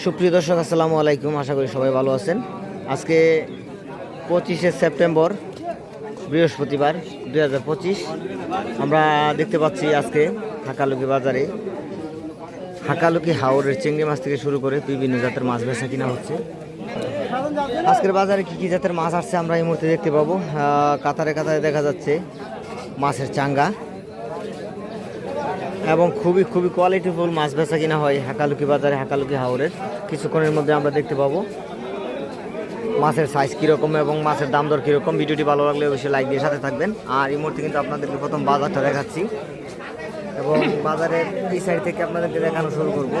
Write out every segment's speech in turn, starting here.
সুপ্রিয় দর্শক, আসসালামু আলাইকুম। আশা করি সবাই ভালো আছেন। আজকে পঁচিশে সেপ্টেম্বর, বৃহস্পতিবার, দুই হাজার পঁচিশ। আমরা দেখতে পাচ্ছি আজকে হাকালুকি বাজারে। হাকালুকি হাওরের চিংড়ি মাছ থেকে শুরু করে বিভিন্ন জাতের মাছ বেচা কিনা হচ্ছে। আজকের বাজারে কি কি জাতের মাছ আসছে আমরা এই মুহূর্তে দেখতে পাবো। কাতারে কাতারে দেখা যাচ্ছে মাছের চাঙ্গা। এবং খুবই খুবই কোয়ালিটিফুল মাছ বেচা কিনা হয় হাকালুকি বাজারে হাকালুকি হাওরের কিছুক্ষণের মধ্যে আমরা দেখতে পাবো মাছের সাইজ কীরকম এবং মাছের দাম দর কীরকম। ভিডিওটি ভালো লাগলে অবশ্যই লাইক দিয়ে সাথে থাকবেন। আর এই মুহূর্তে কিন্তু আপনাদেরকে প্রথম বাজারটা দেখাচ্ছি। এবং বাজারের এই সাইড থেকে আপনাদেরকে দেখানো শুরু করব।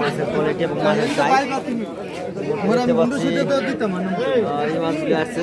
মাছের কোয়ালিটি এবং মাছের সাইজ দেখতে এই মাছগুলি আছে।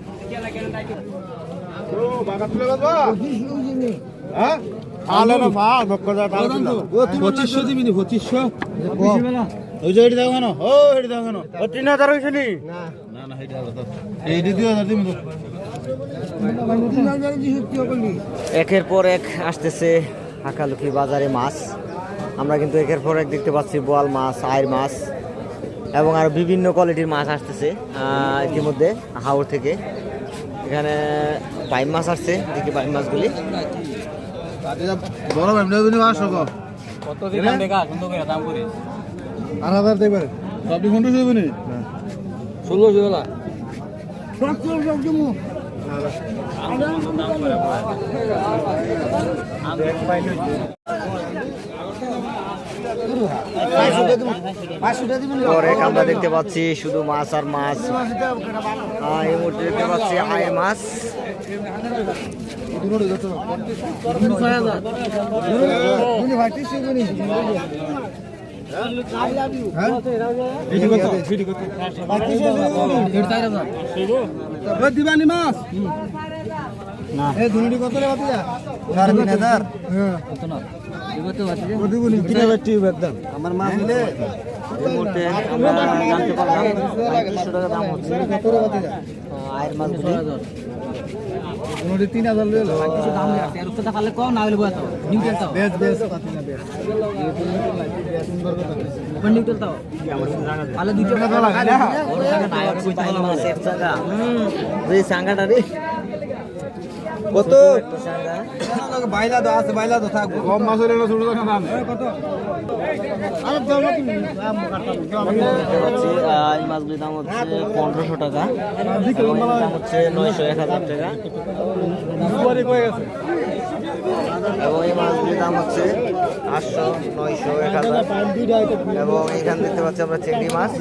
একের পর এক আসতেছে হাকালুকি বাজারে মাছ। আমরা কিন্তু একের পর এক দেখতে পাচ্ছি বোয়াল মাছ আয়ের মাছ এবং আর বিভিন্ন কোয়ালিটির মাছ আসতেছে ইতিমধ্যে হাওড় থেকে। এখানে পাইপ মাছ আসছে দেখি পাইপ মাছগুলি। বড় কত দাম করে হাজার নি? ষোলোশো বেলা পরে আমরা দেখতে পাচ্ছি শুধু মাছ আর মাছ। এই মুহূর্তে দেখতে পাচ্ছি আয়ের মাছ। দিবানি মাছ কত রে বাতিজা সাড়ে তিন হাজার তিন হাজার আমার মাছ নিলে এই মুহূর্তে আমরা জানতে পারলাম পঁয়ত্রিশশো টাকা দাম হচ্ছে। কত রে বাতিজা আহ, আয়ের মাছগুলি দুনিটি তিন হাজার লইল বেশ বেশ পাতিনা বেশ। মাছের চাঙ্গা এই চাঙ্গাটা রে। কত বাইলা তো আছে বাইলা তো থাকব কম মাছ হলে দাম কত এই মাছগুলির দাম হচ্ছে পনেরোশো টাকা এবং এর দাম হচ্ছে নয়শো এক হাজার টাকা এবং এই মাছগুলির দাম হচ্ছে আটশো নয়শো এক হাজার এবং এখানে দেখতে পাচ্ছি আমরা চিংড়ি মাছ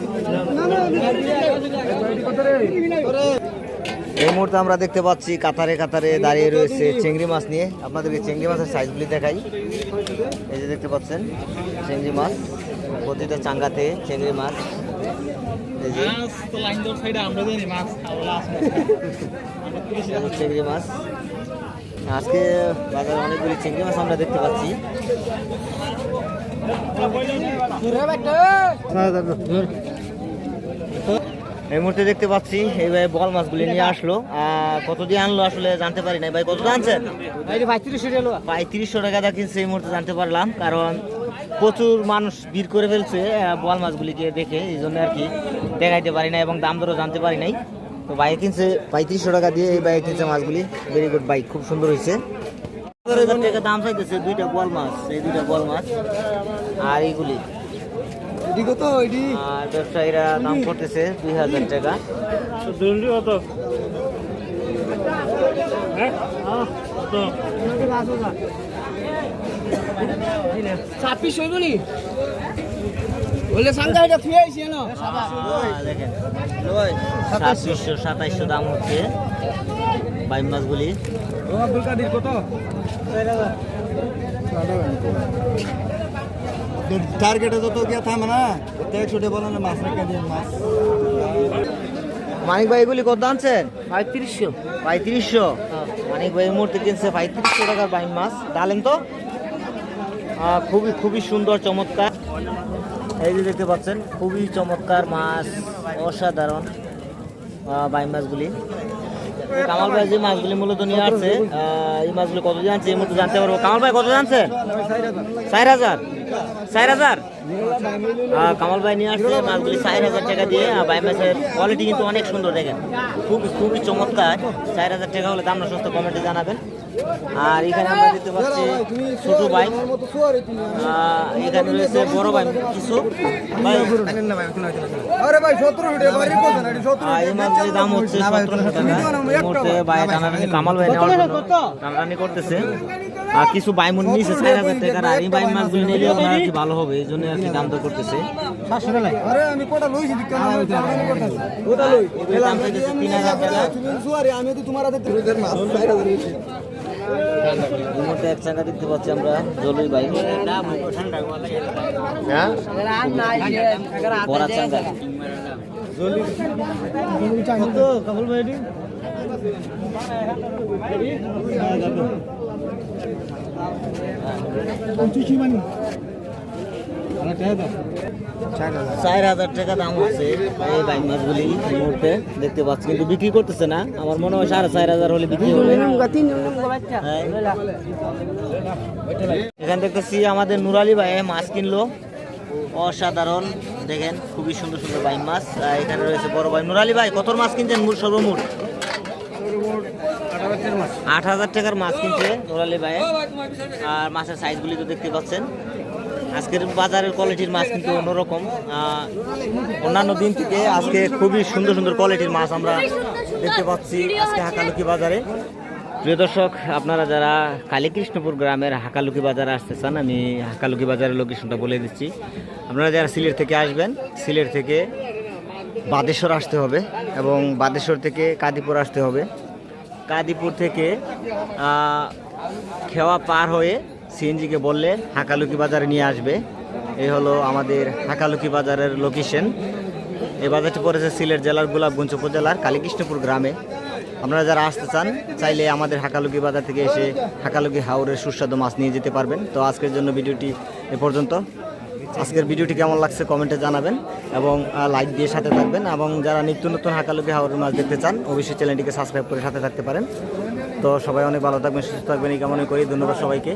এই মুহূর্তে আমরা দেখতে পাচ্ছি কাতারে কাতারে দাঁড়িয়ে রয়েছে চিংড়ি মাছ নিয়ে। আপনাদেরকে চিংড়ি মাছের সাইজগুলি দেখাই। এই যে দেখতে পাচ্ছেন চিংড়ি মাছ। প্রতিটা চাঙ্গাতে চিংড়ি মাছ। এই যে। চিংড়ি মাছ। আজকে বাজারে অনেকগুলি চিংড়ি মাছ আমরা দেখতে পাচ্ছি। এই মুহূর্তে দেখতে পাচ্ছি এই ভাই বল মাছগুলি নিয়ে আসলো। আহ, কত দিয়ে আনলো আসলে জানতে পারি না ভাই কত আনছেন? পঁয়ত্রিশশো টাকা দা কিনছে এই মুহূর্তে জানতে পারলাম। কারণ প্রচুর মানুষ ভিড় করে ফেলছে বোয়াল মাছগুলিকে দেখে এই জন্য আর কি দেখাইতে পারি না এবং দাম দরও জানতে পারি নাই। তো বাইক কিনছে পঁয়ত্রিশশো টাকা দিয়ে এই বাইক কিনছে মাছগুলি। ভেরি গুড বাইক খুব সুন্দর হয়েছে। টাকা দাম চাইতেছে দুইটা বোয়াল মাছ এই দুইটা বল মাছ। আর এইগুলি। এটি কত? এটি আর ব্যবসায়ীরা দাম করতেছে দুই হাজার টাকা। ছাব্বিশ হইব নি? বলে সাঙ্গা এটা থুয়ে আইছি না দেখেন ছাব্বিশশো সাতাইশশো দাম হচ্ছে বাইম মাছগুলি। ও আব্দুল কাদির কত? টার্গেটে যত গিয়ে থামে না একশো মাছ রেখে দিন মাছ। মানিক ভাই এগুলি কত আনছেন? পঁয়ত্রিশশো। পঁয়ত্রিশশো? মানিক ভাই মূর্তি কিনছে পঁয়ত্রিশশো টাকার বাইন মাছ। ডালেন তো। আহ, খুবই খুবই সুন্দর চমৎকার। এই যে দেখতে পাচ্ছেন খুবই চমৎকার মাছ অসাধারণ আহ, বাইন মাছগুলি। কামাল ভাই যে মাছগুলি মূলত নিয়ে আসছে আহ, এই মাছগুলি কত জানছে এই মুহূর্তে জানতে পারব। কামাল ভাই কত জানছেন চার হাজার। চার হাজার? কামাল ভাই নিয়ে আসছে মাছগুলি চার হাজার টাকা দিয়ে। বাই মাছের কোয়ালিটি কিন্তু অনেক সুন্দর দেখেন। খুবই খুবই চমৎকার। চার হাজার টাকা হলে দাম না সস্তা কমেন্টে জানাবেন। আর এখানে আমরা দেখতে পাচ্ছি ছোট ভাই। এখানে রয়েছে বড় ভাই কিছু। দাম হচ্ছে সতেরোশো টাকা। কামাল ভাই জন্য করতেছে। আর কিছু বাইমুন নিয়েছে চার হাজার টাকার আর এই বাইম মাছগুলি নিলে ওনার আর কি ভালো হবে এই জন্য আর কি দাম দর করতেছে। আরে আমি কোটা লইছি কেন কোটা লই। এগুলির দাম চাইতেছে তিন হাজার টাকা। তুমি সুয়ারি আমি তো তোমার মুহূর্তে এক চাঙ্গা দেখতে পাচ্ছি আমরা জলুই ভাই। হ্যাঁ? বড়া চাঙ্গা। বিক্রি করতেছে না। আমার মনে হয় চার হাজার হলে বিক্রি। এখানে দেখতেছি আমাদের নুরালি ভাই মাছ কিনলো। অসাধারণ। দেখেন, খুবই সুন্দর সুন্দর বাইম মাছ এখানে রয়েছে বড় ভাই। নুরালি ভাই, কত মাছ কিনছেন? সর্বমোট আট হাজার টাকার মাছ কিনছে নুরালি ভাই আর মাছের সাইজগুলি তো দেখতে পাচ্ছেন। আজকের বাজারের কোয়ালিটির মাছ কিন্তু অন্যরকম। অন্যান্য দিন থেকে আজকে খুবই সুন্দর সুন্দর কোয়ালিটির মাছ আমরা দেখতে পাচ্ছি আজকে হাকালুকি বাজারে। প্রিয় দর্শক, আপনারা যারা কালীকৃষ্ণপুর গ্রামের হাকালুকি বাজারে আসতে চান আমি হাকালুকি বাজারের লোকেশনটা বলে দিচ্ছি। আপনারা যারা সিলেট থেকে আসবেন, সিলেট থেকে বাদেশ্বর আসতে হবে এবং বাদেশ্বর থেকে কাদিপুর আসতে হবে। কাদিপুর থেকে খেওয়া পার হয়ে সিএনজিকে বললে হাকালুকি বাজারে নিয়ে আসবে। এই হলো আমাদের হাকালুকি বাজারের লোকেশন এই বাজারটি পড়েছে সিলেট জেলার গোলাপগঞ্জ উপজেলার কালীকৃষ্ণপুর গ্রামে। আপনারা যারা আসতে চান, চাইলে আমাদের হাকালুকি বাজার থেকে এসে হাকালুকি হাওরের সুস্বাদু মাছ নিয়ে যেতে পারবেন। তো আজকের জন্য ভিডিওটি এ পর্যন্ত। আজকের ভিডিওটি কেমন লাগছে কমেন্টে জানাবেন এবং লাইক দিয়ে সাথে থাকবেন এবং যারা নিত্য নতুন হাঁকালুকি হাওড়ের মাছ দেখতে চান, অবশ্যই চ্যানেলটিকে সাবস্ক্রাইব করে সাথে থাকতে পারেন। তো সবাই অনেক ভালো থাকবেন, সুস্থ থাকবেন, এই কামনা করি। ধন্যবাদ সবাইকে।